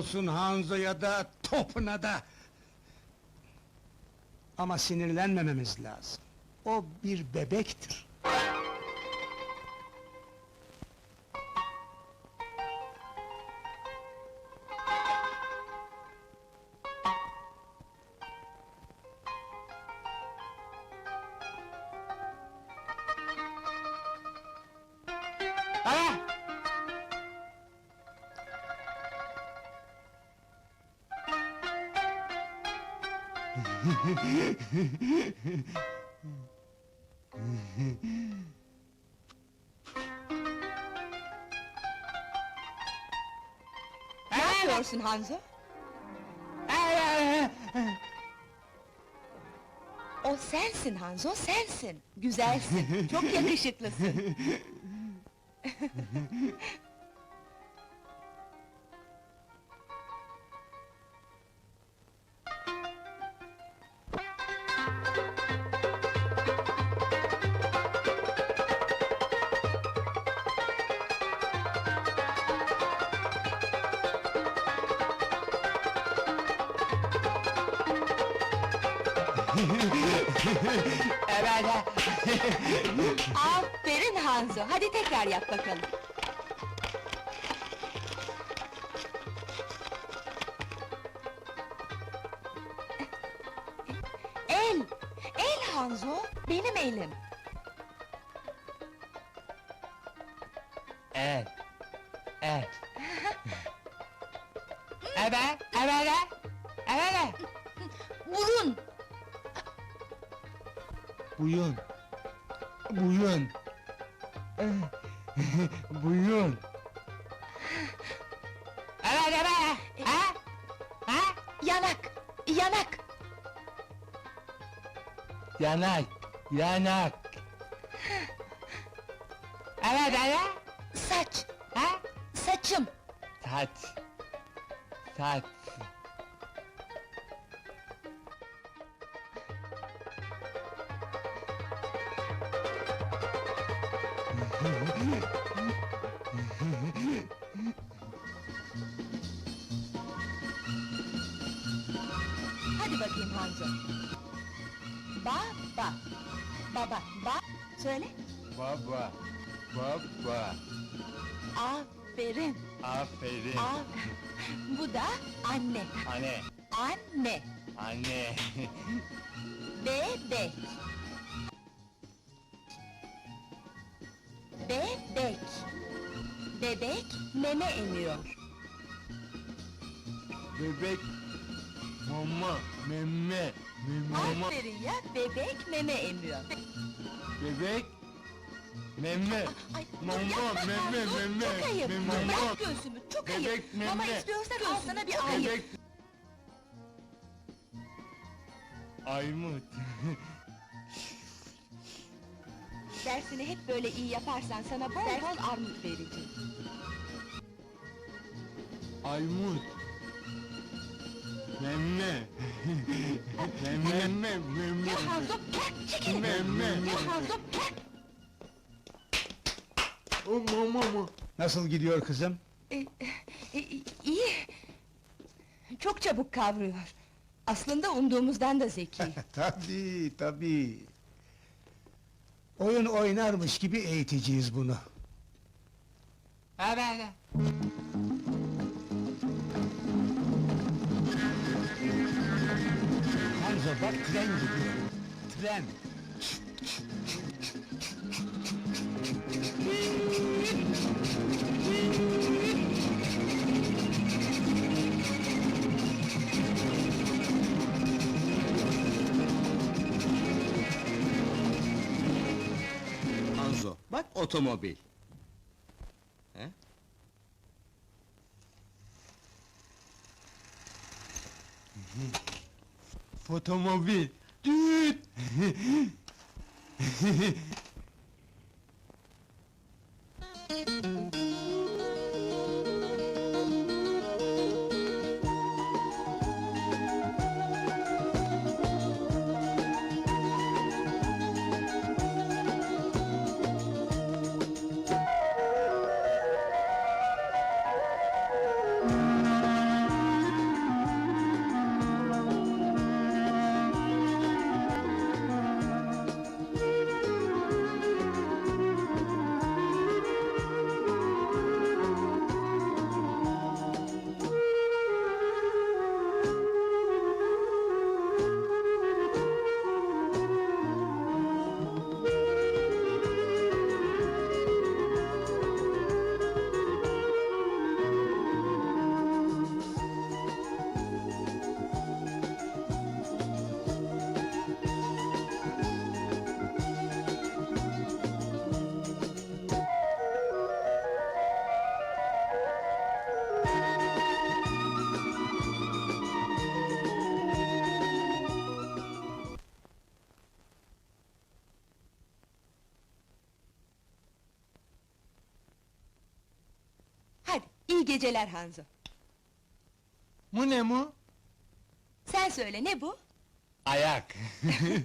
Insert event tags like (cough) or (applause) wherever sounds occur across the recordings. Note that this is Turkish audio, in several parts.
olsun Hanzo'ya da topuna da. Ama sinirlenmememiz lazım. O bir bebektir. Ne yapıyorsun Hanzo? O sensin Hanzo, sensin. Güzelsin, çok yakışıklısın. Evet. Aferin Hanzo, hadi tekrar yap bakalım. El, el Hanzo, benim elim. (laughs) Evet. Evet. Evet, evet, evet. Burun, Buyurun. Buyurun. (laughs) Buyurun. Evet, evet. Ha? Ha? yanak, yanak, Yanak, yanak. Evet, evet. saç, Ha? saçım. Saç. Saç. Hadi bakayım Hanzo. Baba, baba, ba, söyle. Baba. Baba. Aferin, Aferin. a, bu da anne, Anne. anne, Anne. (laughs) Bebek. Bebek meme emiyor. Bebek. Mama. Meme. Mama. Aferin ya, bebek meme emiyor. Bebek. Ay, dur Mama, yapma meme, Hanzo, meme, Çok ayıp, meme, bırak mama. göğsümü, çok Bebek, ayıp. meme. Mama istiyorsan al sana bir ayıp. Bebek. Aymut. (laughs) Dersini hep böyle iyi yaparsan sana bol bol armut vereceğim. Aymut. Meme. Meme. Meme. Ya Hanzo, bırak, çekil! Meme. Ya Hanzo, bırak! O mama mı? Nasıl gidiyor kızım? E, e, iyi. Çok çabuk kavruyor. Aslında umduğumuzdan da zeki. (laughs) tabii, tabii. Oyun oynarmış gibi eğiteceğiz bunu. Evet. Hanzo bak tren gidiyor. Tren. Otomobil. He? Fotomobil. Düt. (laughs) İyi geceler Hanzo. Bu ne mu? Sen söyle ne bu? Ayak.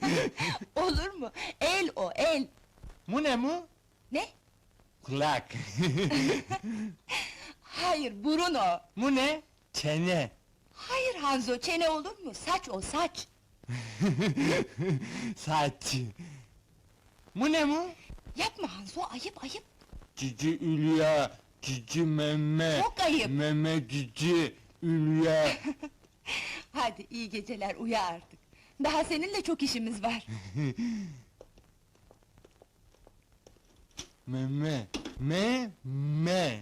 (laughs) Olur mu? El o el. Bu ne mu? Ne? Kulak. (laughs) Hayır burun o. Bu ne? Çene. Hayır Hanzo çene olur mu? Saç o saç. (laughs) Saç. Bu ne mu? Yapma Hanzo ayıp ayıp. Cici Ülya, Cici Meme. Çok ayıp. Meme Cici Ülya. (laughs) Hadi iyi geceler uyu artık. Daha seninle çok işimiz var. Meme, me, me.